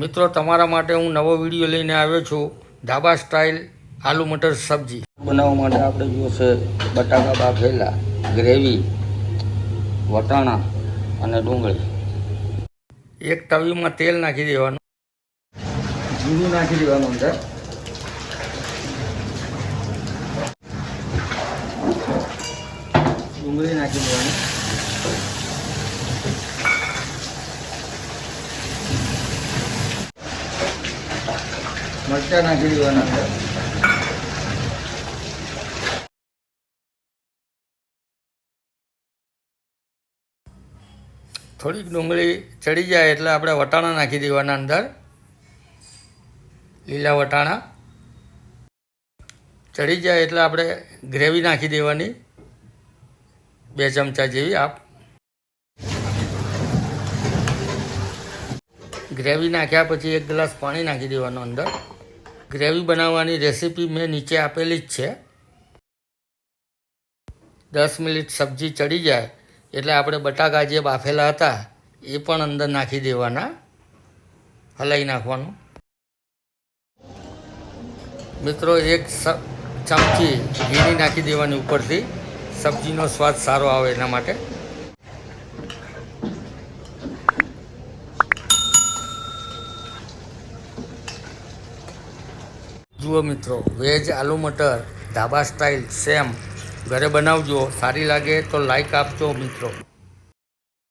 મિત્રો તમારા માટે હું નવો વીડિયો લઈને આવ્યો છું. ઢાબા સ્ટાઇલ આલુ મટર સબ્જી. બનાવવા માટે આપણે જોશે બટાકા બાફેલા ગ્રેવી વટાણા અને ડુંગળી. એક તવીમાં તેલ નાખી દેવાનું. જીરું નાખી દેવાનું અંદર. ડુંગળી નાખી દેવાની. મરચાં નાખી દેવાના અંદર થોડીક ડુંગળી ચડી જાય એટલે આપણે વટાણા નાખી દેવાના અંદર. લીલા વટાણા. ચડી જાય એટલે આપણે ગ્રેવી નાખી દેવાની. બે ચમચા જેવી આપ. ગ્રેવી નાખ્યા પછી એક ગ્લાસ પાણી નાખી દેવાનું અંદર. ગ્રેવી બનાવવાની રેસીપી મેં નીચે આપેલી જ છે. દસ મિનિટ સબ્જી ચડી જાય એટલે આપણે બટાકા જે બાફેલા હતા, એ પણ અંદર નાખી દેવાના. હલાવી નાખવાનું. મિત્રો, એક ચમચી ઘીની નાખી દેવાની ઉપરથી. સબ્જીનો સ્વાદ સારો આવે એના માટે. જુઓ મિત્રો, veg aloo matar dhaba style same ઘરે બનાવજો, સારી લાગે તો લાઈક આપજો મિત્રો.